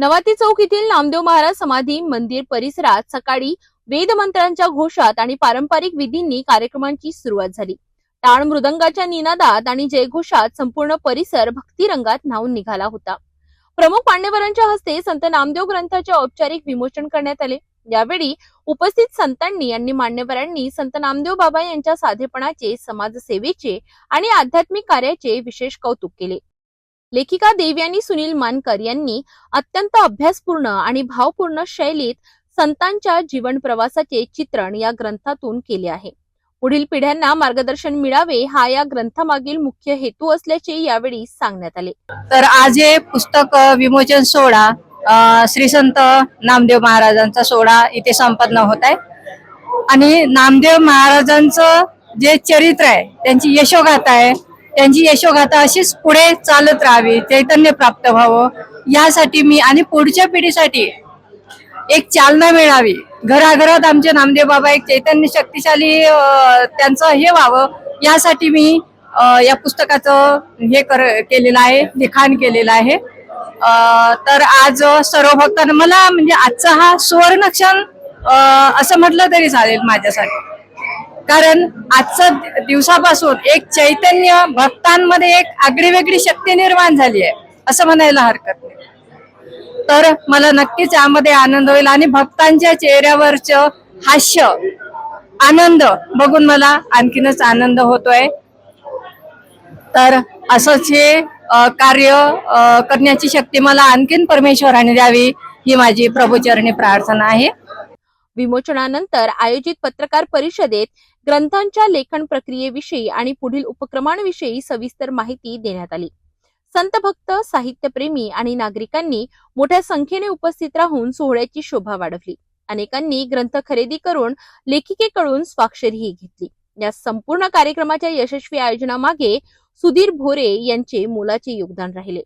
नवाती चौक येथील नामदेव महाराज समाधी मंदिर परिसरात सकाळी वेदमंत्रांच्या घोषात आणि पारंपरिक विधींनी कार्यक्रमांची सुरुवात झाली. टाळ मृदंगाच्या निनादात आणि जयघोषात संपूर्ण परिसर भक्तिरंगात न्हावून निघाला होता. प्रमुख पांडेवरांच्या हस्ते संत नामदेव ग्रंथाचे औपचारिक विमोचन करण्यात आले. यावेळी उपस्थित संतांनी आणि मान्यवरांनी संत नामदेव बाबा यांच्या साधेपणाचे समाजसेवेचे आणि आध्यात्मिक कार्याचे विशेष कौतुक केले. लेखिका देवयानी सुनील मानकर यांनी अत्यंत अभ्यासपूर्ण आणि भावपूर्ण शैलीत संतांच्या जीवन प्रवासाचे चित्रण या ग्रंथातून केले आहे. पुढील पिढ्यांना मार्गदर्शन मिळावे हा या ग्रंथामागील मुख्य हेतू असल्याचे यावेळी सांगण्यात आले. तर आज हे पुस्तक विमोचन सोहळा अ, श्री संत नामदेव महाराजांचा सोहळा इथे संपन्न होत आहे. आणि नामदेव महाराजांचं जे चरित्र आहे त्यांची यशोगाथा आहे त्यांची यशोगाथा अशीच पुढे चालत राहावी चैतन्य प्राप्त व्हावं. यासाठी मी आणि पुढच्या पिढीसाठी एक चालना मिळावी. घराघरात आमचे नामदेव बाबा एक चैतन्य शक्तिशाली त्यांचं हे व्हावं. यासाठी मी या पुस्तकाचं हे कर केलेलं आहे लिखाण केलेलं आहे. तर आज सर्व भक्तांना मला म्हणजे आजचा हा सुवर्ण क्षण असं म्हटलं तरी चालेल माझ्यासाठी. कारण आजच्या दिवसापासून एक चैतन्य भक्तांमध्ये एक आगळीवेगळी शक्ती निर्माण झाली आहे असं म्हणायला हरकत नाही. तर मला नक्कीच यामध्ये आनंद होईल आणि भक्तांच्या चेहऱ्यावरचं हास्य आनंद बघून मला आणखीनच आनंद होतोय. तर असंच हे कार्य करण्याची शक्ती मला आणखीन परमेश्वराने द्यावी ही माझी प्रभूचरणी प्रार्थना आहे. विमोचनानंतर आयोजित पत्रकार परिषदेत ग्रंथांच्या लेखन प्रक्रियेविषयी आणि पुढील उपक्रमांविषयी सविस्तर माहिती देण्यात आली. संत भक्त साहित्यप्रेमी आणि नागरिकांनी मोठ्या संख्येने उपस्थित राहून सोहळ्याची शोभा वाढवली. अनेकांनी ग्रंथ खरेदी करून लेखिकेकडून स्वाक्षरीही घेतली. या संपूर्ण कार्यक्रमाच्या यशस्वी आयोजनामागे सुधीर भोरे यांचे मोलाचे योगदान राहिले.